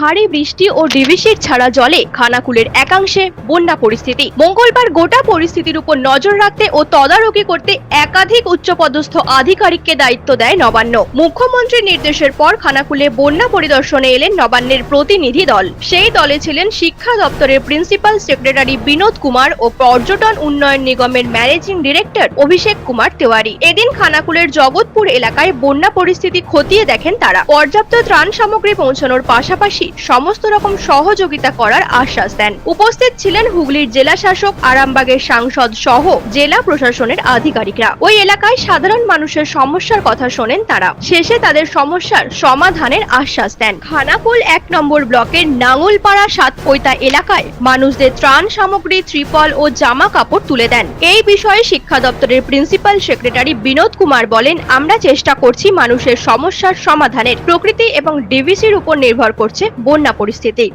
ভারী বৃষ্টি ও ডিভিসির ছাড়া জলে খানাকুলের একাংশে বন্যা পরিস্থিতি। মঙ্গলবার গোটা পরিস্থিতির উপর নজর রাখতে ও তদারকি করতে একাধিক উচ্চপদস্থ আধিকারিককে দায়িত্ব দেয় নবান্ন। মুখ্যমন্ত্রীর নির্দেশের পর খানাকুলে বন্যা পরিদর্শনে এলেন নবান্নের প্রতিনিধি দল। সেই দলে ছিলেন শিক্ষা দপ্তরের প্রিন্সিপাল সেক্রেটারি বিনোদ কুমার ও পর্যটন উন্নয়ন নিগমের ম্যানেজিং ডিরেক্টর অভিষেক কুমার তেওয়ারি। এদিন খানাকুলের জগৎপুর এলাকায় বন্যা পরিস্থিতি খতিয়ে দেখেন তারা। পর্যাপ্ত ত্রাণ সামগ্রী পৌঁছানোর পাশাপাশি সমস্ত রকম সহযোগিতা করার আশ্বাস দেন। উপস্থিত ছিলেন হুগলির জেলা শাসক, আরামবাগের সাংসদ সহ জেলা প্রশাসনের আধিকারিকরা। ওই এলাকায় সাধারণ মানুষের সমস্যার কথা শোনেন তারা। শেষে তাদের সমস্যার সমাধানের আশ্বাস দেন। খানাকুল এক নম্বর ব্লকের নাঙ্গলপাড়া সাতপৈতা এলাকায় মানুষদের ত্রাণ সামগ্রী, ত্রিপল ও জামা কাপড় তুলে দেন। এই বিষয়ে শিক্ষা দপ্তরের প্রিন্সিপাল সেক্রেটারি বিনোদ কুমার বলেন, আমরা চেষ্টা করছি মানুষের সমস্যার সমাধানের। প্রকৃতি এবং ডিভিসির উপর নির্ভর করছে বন্যা পরিস্থিতি।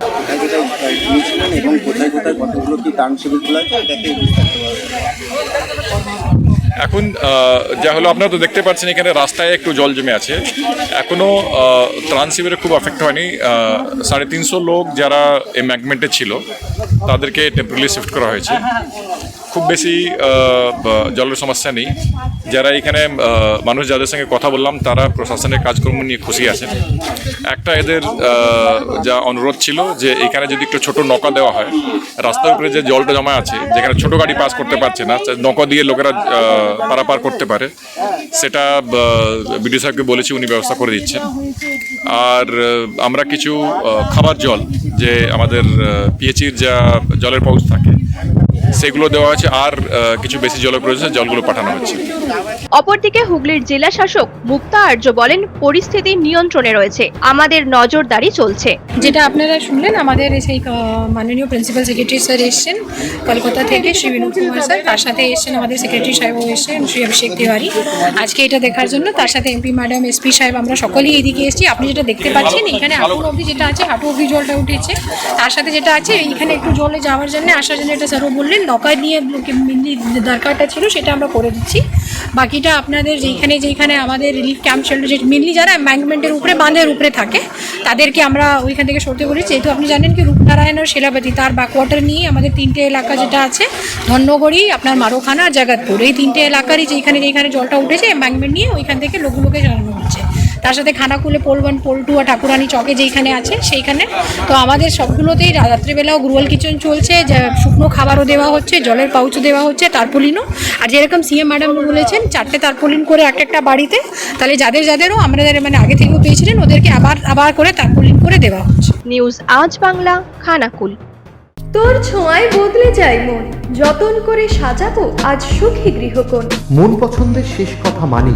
এখন যা হলো আপনারা তো দেখতে পাচ্ছেন, এখানে রাস্তায় একটু জল জমে আছে। এখনও ত্রাণ শিবিরে খুব আফেক্ট হয়নি। সাড়ে তিনশো লোক যারা এই ম্যাগমেন্টে ছিল, তাদেরকে টেম্পোরারি শিফট করা হয়েছে। খুব বেশি জলের সমস্যা নেই। যারা এখানে মানুষ যাদের সঙ্গে কথা বললাম, তারা প্রশাসনের কাজকর্ম নিয়ে খুশি আছেন। একটা এদের যা অনুরোধ ছিল যে এখানে যদি একটু ছোট নৌকা দেওয়া হয়, রাস্তার উপরে যে জলটা জমা আছে, যেখানে ছোট গাড়ি পাস করতে পারছে না নৌকা দিয়ে লোকেরা পারাপার করতে পারে, সেটা বিডিও সাহেবকে বলেছি, উনি ব্যবস্থা করে দিচ্ছেন। আর আমরা কিছু খাবার জল, যে আমাদের পিএচির যা জলের পাউচ থাকে সেগুলো দেওয়া হয়েছে আর কিছু বেশি জলের প্রয়োজন জলগুলো পাঠানো হচ্ছে। অপরদিকে হুগলির জেলা শাসক মুক্তা আর্য বলেন পরিস্থিতি নিয়ন্ত্রণে রয়েছে আমাদের নজরদারি চলছে। যেটা আপনারা শুনলেন আমাদের সেই মাননীয় প্রিন্সিপাল সেক্রেটারি স্যার এসছেন কলকাতা থেকে শ্রী বিনোদ কুমার স্যার। তার সাথে এসছেন আমাদের সেক্রেটারি সাহেবও এসছেন শ্রী অভিষেক তিওয়ারি। আজকে এটা দেখার জন্য তার সাথে এমপি ম্যাডাম এসপি সাহেব আমরা সকলেই এদিকে এসেছি। আপনি যেটা দেখতে পাচ্ছেন এখানে হাঁটু অবধি যেটা আছে হাঁটু অবধি জলটা উঠেছে। তার সাথে যেটা আছে এইখানে একটু জলে যাওয়ার জন্য আসার জন্য এটা স্যারও বললেন নৌকা নিয়ে মেনলি দরকারটা ছিল সেটা আমরা করে দিচ্ছি। বাকিটা আপনাদের যেখানে যেখানে আমাদের রিলিফ ক্যাম্প শেল্টার যে মেনলি যারা ম্যাঙ্কমেন্টের উপরে, বাঁধের উপরে থাকে, তাদেরকে আমরা ওইখান থেকে সরতে বলেছি। যেহেতু আপনি জানেন কি রূপনারায়ণ আর শিলাপতি তার ব্যাকওয়াটার নিয়ে আমাদের তিনটে এলাকা যেটা আছে, ধন্যগড়ি, আপনার মারোখানা আর জাগাতপুর এই তিনটে এলাকারই যেখানে যেখানে জলটা উঠেছে ম্যাঙ্কমেন্ট নিয়ে ওইখান থেকে লোকগুলোকে জানানো হচ্ছে। তার সাথে খানাকুলে পোল ওয়ান পোল আর ঠাকুরানি চকে যেইখানে আছে সেইখানে। তো আমাদের সবগুলোতেই রাত্রেবেলাও গ্রুয়াল কিচেন চলছে যা শুকনো খাবারও দেওয়া হচ্ছে জলের পাউচও দেওয়া হচ্ছে তারপলিনও আর যেরকম সিএম ম্যাডাম বলেছেন চারটে তারপলিন করে এক একটা বাড়িতে তাহলে যাদের যাদেরও আমাদের মানে আগে থেকেও পেয়েছিলেন ওদেরকে আবার আবার করে তারপলিন করে দেওয়া হচ্ছে। নিউজ আজ বাংলা খানাকুল। তোর ছোঁয়ায় বদলে যায় মন যতন করে সাজাবো আজ সুখী গৃহকোণ। মন পছন্দের শেষ কথা মানি